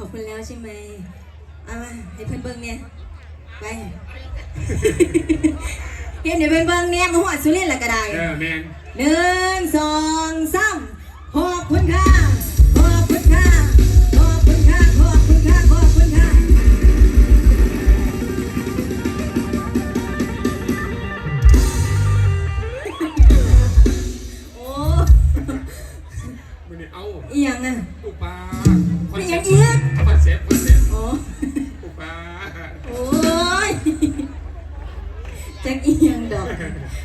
ช่ไหมเอามาให้เพื่อนเบิ้งเนี่ยไปเห็นเดี๋ยวเพื่อนเบิ้งเนี่ยมาหัวสุรินทร์ละก็ได้เออแมนหนึ่งสองสามขอบคุณค่ะ โอ้ยจักอีหยังดอก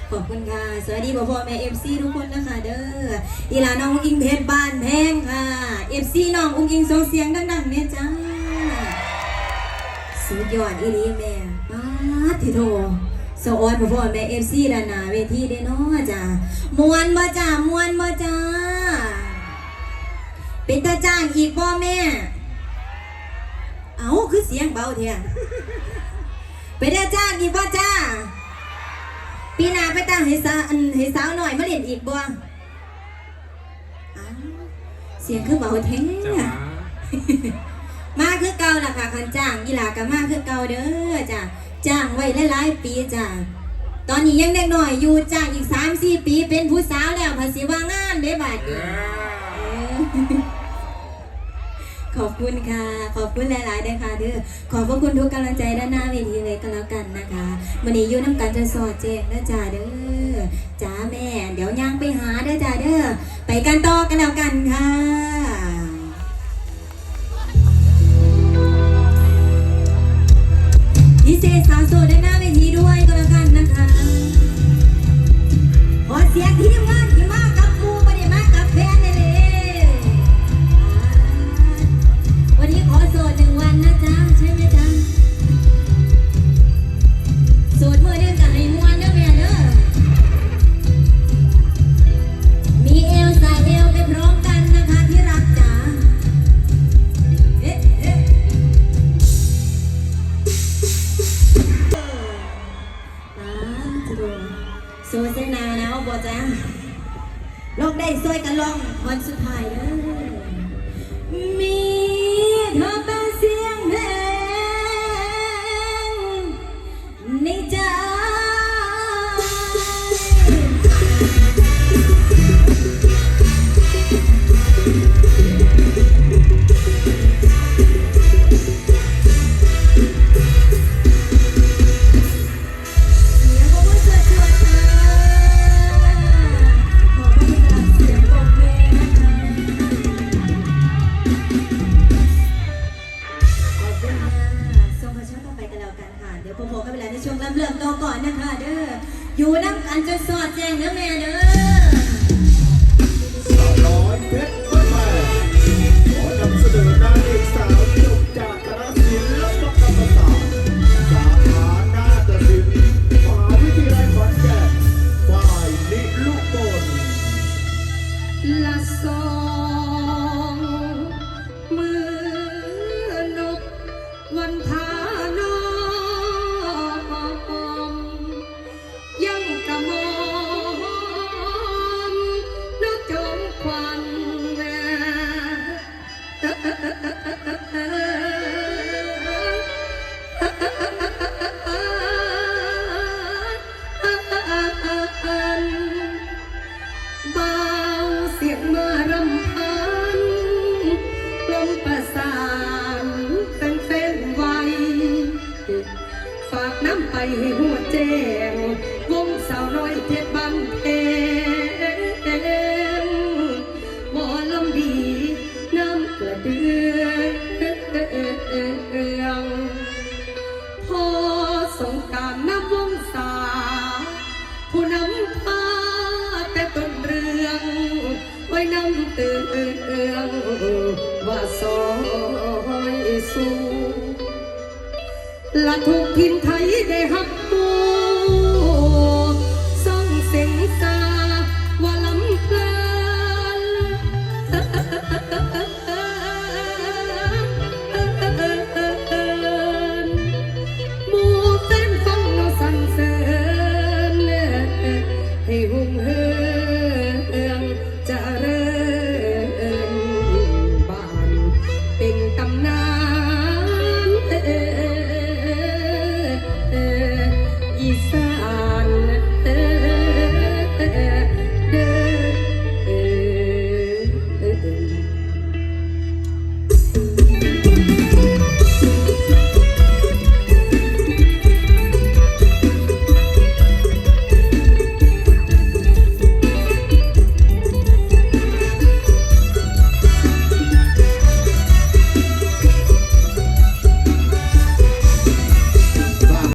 ขอบคุณค่ะ สวัสดีพ่อพ่อแม่เอฟซีทุกคนนะคะเด้ออีลาน้องอุ้งอิงเพชรบ้านแพงค่ะเอฟซีน้องอุ้งอิงส่งเสียงดังๆเนี่ยจ้าสุดยอดอีลีแม่ป้าดทิโทสออนพ่อพ่อแม่เอฟซีด้านหน้าเวทีเด้เนาะจ้ามวนบ่จ้ามวนบ่จ้าเป็นตาจ้างอีกบ่แม่ เอาคือเสียงเบาเทียเป็นตาจ้างอีกบ่จ้า ปีหน้าไปตั้งให้สาวอันให้สาวหน่อยมาเล่นอีกบ่อ้าวเสียงคือเบาแท้จะมามาคือเก่าล่ะค่ะคันจ้างอีหลาก็มาคือเก่าเด้อจ้ะจ้างไว้หลายๆปีจ้ะตอนนี้ยังเด็กหน่อยอยู่จ้างอีก3 4ปีเขอบคุณค่ะ ขอบคุณหลายๆนะคะเด้อขอบพระคุณทุกกำลังใจด้านหน้าเวทีเลยก็แล้วกันนะคะวันนี้อยู่น้ำกันจะสอดเจ้งนะจ้าเด้อจ้าแม่ เดี๋ยวย่างไปหาเด้อจ้าเด้อไปกันต่อกัน กันค่ะเดี๋ยวโปรโมทกันไปแล้วในช่วงลำเริ่มต่อก่อนนะคะเด้อ อยู่น้ำกันจนสอดแจ้งเด้อแม่เด้อสาวน้อยเพชรบ้านแม่ขอนำเสนอนางเอกสาว เสียงมารำพันลมประสานเฟนเฟนไวฝากน้ำไปให้หัวแจ้ง สู้ละถูกพินไทยได้หัก